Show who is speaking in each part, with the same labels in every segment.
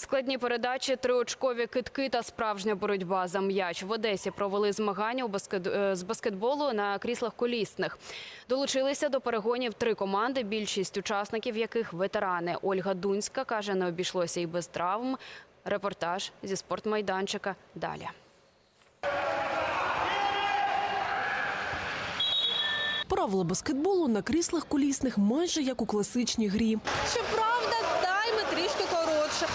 Speaker 1: Складні передачі, триочкові китки та справжня боротьба за м'яч. В Одесі провели змагання е, з баскетболу на кріслах колісних. Долучилися до перегонів три команди, більшість учасників яких ветерани. Ольга Дунська каже, не обійшлося і без травм. Репортаж зі спортмайданчика далі.
Speaker 2: Правила баскетболу на кріслах колісних майже як у класичній грі.
Speaker 3: Щоправда, тайми трішки коротше,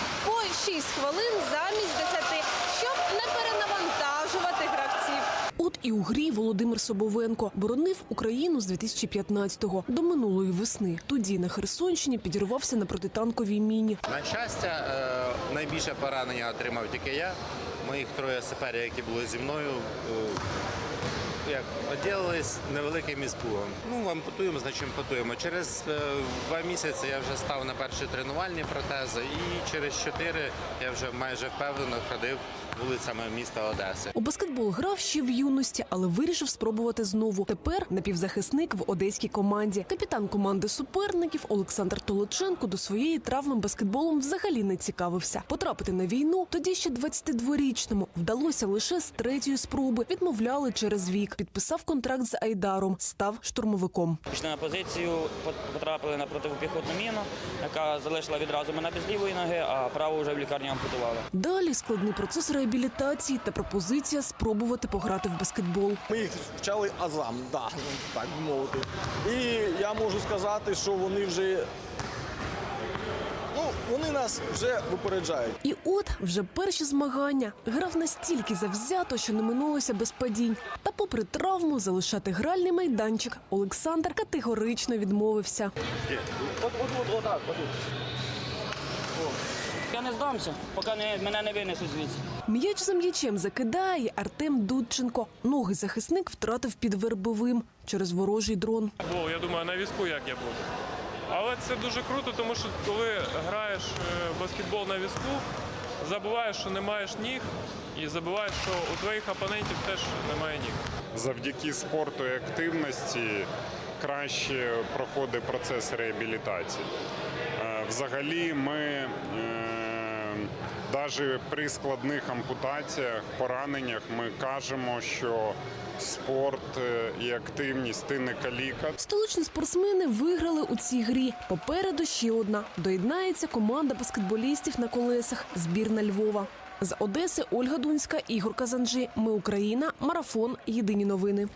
Speaker 3: 6 хвилин замість 10, щоб не перенавантажувати гравців.
Speaker 2: От і у грі Володимир Собовенко боронив Україну з 2015-го до минулої весни. Тоді на Херсонщині підірвався на протитанковій міні.
Speaker 4: На щастя, е, найбільше поранення отримав тільки я. Моїх троє саперів, які були зі мною, е, як оділились невеликим іспугом. Ну, ампутуємо, значить ампутуємо. Через е, два місяці я вже став на перші тренувальні протези, і через чотири я вже майже впевнено ходив вулицями міста Одеси.
Speaker 2: У баскетбол грав ще в юності, але вирішив спробувати знову. Тепер напівзахисник в одеській команді. Капітан команди суперників Олександр Толоченко до своєї травми баскетболом взагалі не цікавився. Потрапити на війну тоді ще 22-річному вдалося лише з третьої спроби. Відмовляли через вік. Підписав контракт з Айдаром, став штурмовиком.
Speaker 5: Пішли на позицію, потрапили на протипіхотну міну, яка залишила відразу мене без лівої ноги, а праву вже в лікарні ампутували.
Speaker 2: Далі складний процес реабілітації та пропозиція спробувати пограти в баскетбол.
Speaker 6: Ми їх вчали азам, да, так би мовити. І я можу сказати, що вони вже. Нас вже випереджають.
Speaker 2: І от вже перші змагання грав настільки завзято, що не минулося без падінь. Та, попри травму, залишати гральний майданчик Олександр категорично відмовився.
Speaker 6: От, от, от, отак, от.
Speaker 5: Я не здамся, поки не, мене не винесуть звідси.
Speaker 2: М'яч за м'ячем закидає Артем Дудченко. Ноги захисник втратив під вербовим через ворожий дрон.
Speaker 7: Я думаю, на візку як я буду. Але це дуже круто, тому що коли граєш е, баскетбол на візку, забуваєш, що не маєш ніг, і забуваєш, що у твоїх опонентів теж немає ніг.
Speaker 8: завдяки спорту і активності краще проходить процес реабілітації. Е, Взагалі, ми навіть при складних ампутаціях, пораненнях, ми кажемо, що спорт е, і активність ти не каліка,
Speaker 2: Столичні спортсмени виграли у цій грі. Попереду ще одна. Доєднається команда баскетболістів на колесах збірна Львова. З Одеси Ольга Дунська, Ігор Казанджи. Ми Україна. Марафон. Єдині новини.